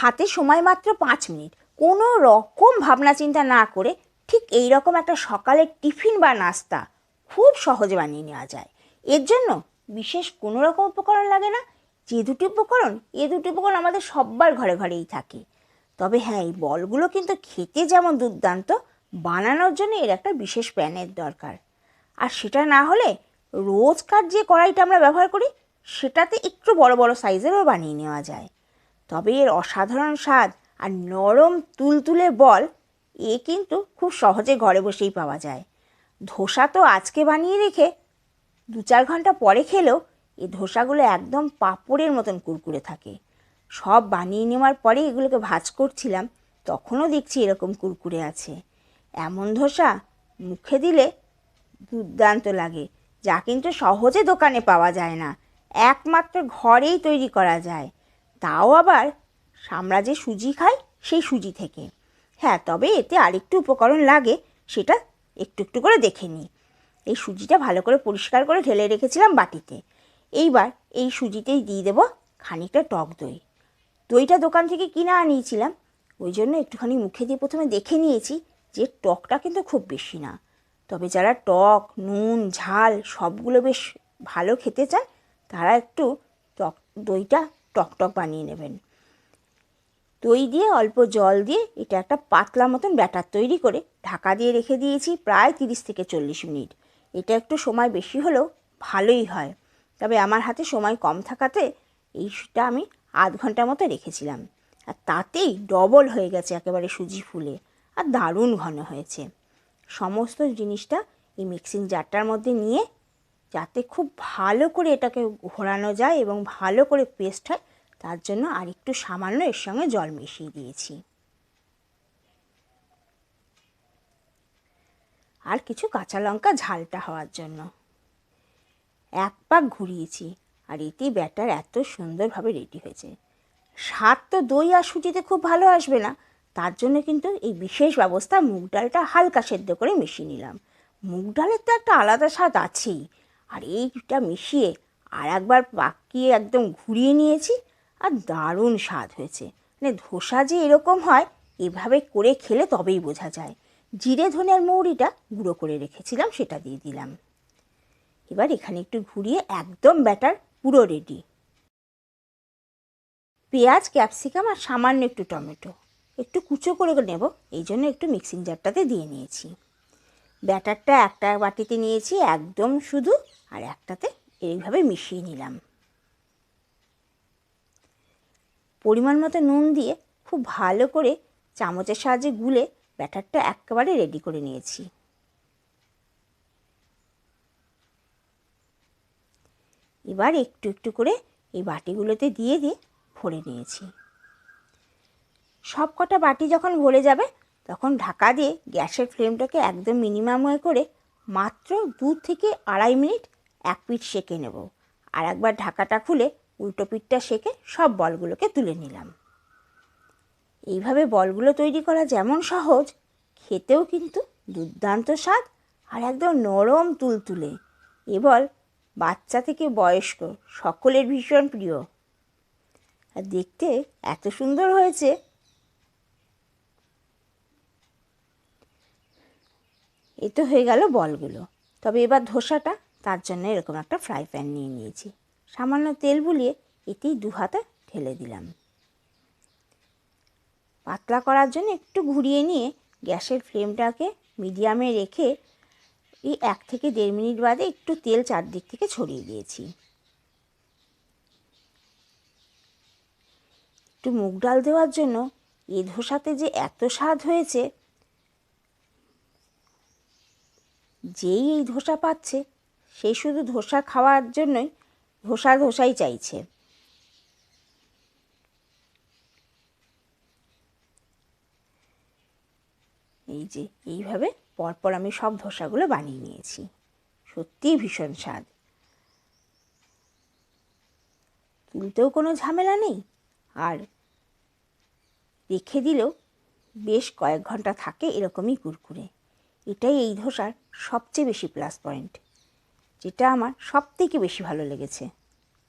হাতে সময় মাত্র পাঁচ মিনিট। কোনো রকম ভাবনা চিন্তা না করে ঠিক এই রকম একটা সকালের টিফিন বা নাস্তা খুব সহজে বানিয়ে নেওয়া যায়। এর জন্য বিশেষ কোনো রকম উপকরণ লাগে না। যে দুটি উপকরণ, এ দুটি উপকরণ আমাদের সব্বার ঘরে ঘরেই থাকে। তবে হ্যাঁ এই বলগুলো কিন্তু খেতে যেমন দুর্দান্ত, বানানোর জন্য এর একটা বিশেষ প্যানের দরকার। আর সেটা না হলে রোজকার যে কড়াইটা আমরা ব্যবহার করি, সেটাতে একটু বড় বড় সাইজেরও বানিয়ে নেওয়া যায়। তবে এর অসাধারণ স্বাদ আর নরম তুলতুলে বল, এ কিন্তু খুব সহজে ঘরে বসেই পাওয়া যায়। ধোসা তো আজকে বানিয়ে রেখে দু চার ঘণ্টা পরে খেলেও এই ধোসাগুলো একদম পাঁপড়ের মতন কুরকুরে থাকে। সব বানিয়ে নেওয়ার পরে এগুলোকে ভাজ করছিলাম, তখনও দেখছি এরকম কুরকুরে আছে। এমন ধোসা মুখে দিলে দুর্দান্ত লাগে, যা কিন্তু সহজে দোকানে পাওয়া যায় না, একমাত্র ঘরেই তৈরি করা যায়। তাও আবার আমরা যে সুজি খাই, সেই সুজি থেকে। হ্যাঁ তবে এতে আরেকটু উপকরণ লাগে, সেটা একটু একটু করে দেখে নিই। এই সুজিটা ভালো করে পরিষ্কার করে ঢেলে রেখেছিলাম বাটিতে। এইবার এই সুজিতেই দিয়ে দেবো খানিকটা টক দই। দইটা দোকান থেকে কিনে আনিয়েছিলাম, ওই জন্য একটুখানি মুখে দিয়ে প্রথমে দেখে নিয়েছি যে টকটা কিন্তু খুব বেশি না। তবে যারা টক, নুন, ঝাল সবগুলো বেশ ভালো খেতে চায়, তারা একটু টক দইটা টক টক বানিয়ে নেবেন। দই দিয়ে অল্প জল দিয়ে এটা একটা পাতলা মতন ব্যাটার তৈরি করে ঢাকা দিয়ে রেখে দিয়েছি প্রায় তিরিশ থেকে চল্লিশ মিনিট। এটা একটু সময় বেশি হলেও ভালোই হয়। তবে আমার হাতে সময় কম থাকাতে এইটা আমি আধ ঘণ্টার মতো রেখেছিলাম। আর তাতেই ডবল হয়ে গেছে একেবারে সুজি ফুলে। আর দারুণ ঘন হয়েছে। সমস্ত জিনিসটা এই মিক্সিং জারটার মধ্যে নিয়ে যাতে খুব ভালো করে এটাকে ঘোরানো যায় এবং ভালো করে পেস্ট হয়, তার জন্য আর একটু সামান্য এর সঙ্গে জল মিশিয়ে দিয়েছি। আর কিছু কাঁচা লঙ্কা ঝালটা হওয়ার জন্য। এক পাক ঘুরিয়েছি, আর এটি ব্যাটার এত সুন্দরভাবে রেডি হয়েছে। স্বাদ তো দই আর সুজিতে খুব ভালো আসবে না, তার জন্য কিন্তু এই বিশেষ ব্যবস্থা মুগ ডালটা হালকা সেদ্ধ করে মিশিয়ে নিলাম। মুগ ডালের তো একটা আলাদা স্বাদ আছেই। আর, এইটা মিশিয়ে আর একবার পাকিয়ে একদম ঘুরিয়ে নিয়েছি আর দারুণ স্বাদ হয়েছে। মানে ধোসা যে এরকম হয়, এভাবে করে খেলে তবেই বোঝা যায়। জিরে ধনে আর মৌরিটা গুঁড়ো করে রেখেছিলাম, সেটা দিয়ে দিলাম। এবার এখানে একটু ঘুরিয়ে একদম ব্যাটার পুরো রেডি পেঁয়াজ ক্যাপসিকাম আর সামান্য একটু টমেটো। একটু কুচো করে নেব, এই জন্য একটু মিক্সিং জারটাতে দিয়ে নিয়েছি। ব্যাটারটা একটা বাটিতে নিয়েছি একদম শুধু, আর একটাতে এইভাবে মিশিয়ে নিলাম। পরিমাণ মতো নুন দিয়ে খুব ভালো করে চামচের সাহায্যে গুলে ব্যাটারটা একেবারে রেডি করে নিয়েছি। এবার একটু একটু করে এই বাটিগুলোতে দিয়ে দিয়ে ভরে নিয়েছি। সব কটা বাটি যখন ভরে যাবে তখন ঢাকা দিয়ে গ্যাসের ফ্লেমটাকে একদম মিনিমাম হয়ে করে মাত্র দু থেকে আড়াই মিনিট এক পিঠ সেঁকে নেব। আর একবার ঢাকাটা খুলে উল্টো পিঠটা সেঁকে সব বলগুলোকে তুলে নিলাম। এইভাবে বলগুলো তৈরি করা যেমন সহজ, খেতেও কিন্তু দুর্দান্ত স্বাদ আর একদম নরম তুলতুলে। এ বল বাচ্চা থেকে বয়স্ক সকলের ভীষণ প্রিয়। আর দেখতে এত সুন্দর হয়েছে এ তো হয়ে গেল বলগুলো। তবে এবার ধোসাটা, তার জন্য এরকম একটা ফ্রাই প্যান নিয়ে নিয়েছি। সামান্য তেল বুলিয়ে এতেই দু হাতে ঢেলে দিলাম। পাতলা করার জন্য একটু ঘুরিয়ে নিয়ে গ্যাসের ফ্লেমটাকে মিডিয়ামে রেখে এই এক থেকে দেড় মিনিট বাদে একটু তেল চারদিক থেকে ছড়িয়ে দিয়েছি। একটু মুগ ডাল দেওয়ার জন্য এ ধোসাতে যে এত স্বাদ হয়েছে যেই এই ধোসা পাচ্ছে, সে শুধু ধোসা খাওয়ার জন্যই ধোসা ধোসাই চাইছে। এই যে, এইভাবে পরপর আমি সব ধোসাগুলো বানিয়ে নিয়েছি। সত্যিই ভীষণ স্বাদ। তুলতেও কোনো ঝামেলা নেই। আর রেখে দিলেও বেশ কয়েক ঘণ্টা থাকে এরকমই কুরকুরে। এটাই এই ধোসার সবচেয়ে বেশি প্লাস পয়েন্ট যেটা আমার সব থেকে বেশি ভালো লেগেছে।